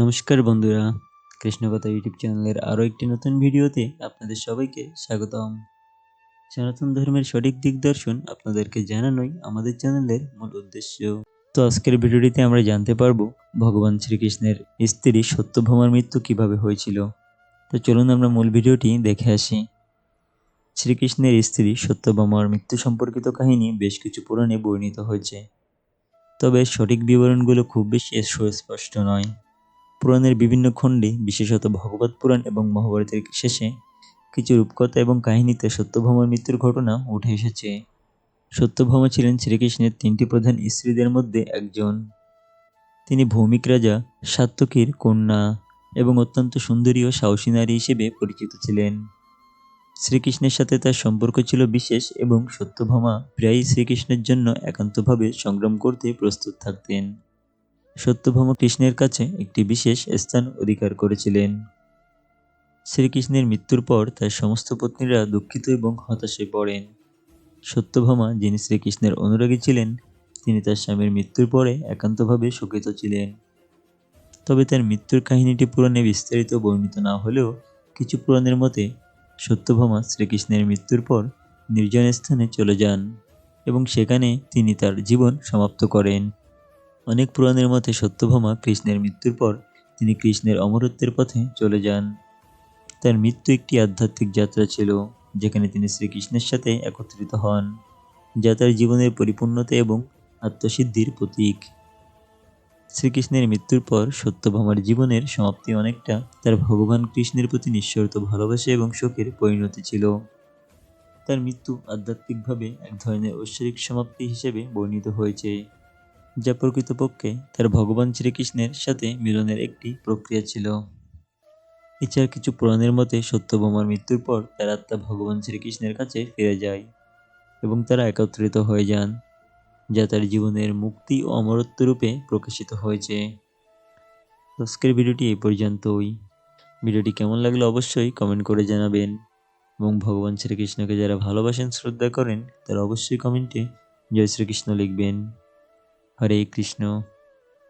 নমস্কার বন্ধুরা, কৃষ্ণকথা ইউটিউব চ্যানেলের আরও একটি নতুন ভিডিওতে আপনাদের সবাইকে স্বাগতম। সনাতন ধর্মের সঠিক দিগদর্শন আপনাদেরকে জানানোই আমাদের চ্যানেলের মূল উদ্দেশ্য। তো আজকের ভিডিওটিতে আমরা জানতে পারব ভগবান শ্রীকৃষ্ণের স্ত্রী সত্যভামার মৃত্যু কীভাবে হয়েছিল। তো চলুন আমরা মূল ভিডিওটি দেখে আসি। শ্রীকৃষ্ণের স্ত্রী সত্যভামার মৃত্যু সম্পর্কিত কাহিনী বেশ কিছু পুরাণে বর্ণিত হয়েছে। তবে সঠিক বিবরণগুলো খুব বেশি সুস্পষ্ট নয়। পুরাণের বিভিন্ন খণ্ডে, বিশেষত ভগবত পুরাণ এবং মহাভারতের শেষে কিছু রূপকথা এবং কাহিনীতে সত্যভামার মৃত্যুর ঘটনা উঠে এসেছে। সত্যভামা ছিলেন শ্রীকৃষ্ণের তিনটি প্রধান স্ত্রীদের মধ্যে একজন। তিনি ভৌমিক রাজা সাত্যকীর কন্যা এবং অত্যন্ত সুন্দরী ও সাহসী নারী হিসেবে পরিচিত ছিলেন। শ্রীকৃষ্ণের সাথে তার সম্পর্ক ছিল বিশেষ এবং সত্যভামা প্রায়ই শ্রীকৃষ্ণের জন্য একান্তভাবে সংগ্রাম করতে প্রস্তুত থাকতেন। সত্যভামা কৃষ্ণের কাছে একটি বিশেষ স্থান অধিকার করেছিলেন। শ্রীকৃষ্ণের মৃত্যুর পর তার সমস্ত পত্নীরা দুঃখিত এবং হতাশে পড়েন। সত্যভামা যিনি শ্রীকৃষ্ণের অনুরাগী ছিলেন, তিনি তার স্বামীর মৃত্যুর পরে একান্তভাবে শোকিত ছিলেন। তবে তার মৃত্যুর কাহিনীটি পুরাণে বিস্তারিত বর্ণিত না হলেও কিছু পুরাণের মতে সত্যভামা শ্রীকৃষ্ণের মৃত্যুর পর নির্জন স্থানে চলে যান এবং সেখানে তিনি তার জীবন সমাপ্ত করেন। অনেক পুরাণের মতে সত্যভামা কৃষ্ণের মৃত্যুর পর তিনি কৃষ্ণের অমরত্বের পথে চলে যান। তার মৃত্যু একটি আধ্যাত্মিক যাত্রা ছিল, যেখানে তিনি শ্রীকৃষ্ণের সাথে একত্রিত হন, যা তার জীবনের পরিপূর্ণতা এবং আত্মসিদ্ধির প্রতীক। শ্রীকৃষ্ণের মৃত্যুর পর সত্যভামার জীবনের সমাপ্তি অনেকটা তার ভগবান কৃষ্ণের প্রতি নিঃশর্ত ভালোবাসা এবং শোকের পরিণতি ছিল। তার মৃত্যু আধ্যাত্মিকভাবে এক ধরনের ঐশ্বরিক সমাপ্তি হিসেবে বর্ণিত হয়েছে। যা প্রকৃতপক্ষে তার ভগবান শ্রীকৃষ্ণের সাথে মিলনের একটি প্রক্রিয়া ছিল। এছাড়া কিছু পুরাণের মতে সত্যভামার মৃত্যুর পর তার আত্মা ভগবান শ্রীকৃষ্ণের কাছে ফিরে যায় এবং তারা একত্রিত হয়ে যান, যা তার জীবনের মুক্তি ও অমরত্ব রূপে প্রকাশিত হয়েছে। আজকের ভিডিওটি এই পর্যন্তই। ভিডিওটি কেমন লাগল অবশ্যই কমেন্ট করে জানাবেন এবং ভগবান শ্রীকৃষ্ণকে যারা ভালোবাসেন, শ্রদ্ধা করেন, তারা অবশ্যই কমেন্টে জয় শ্রীকৃষ্ণ লিখবেন। হরে কৃষ্ণ।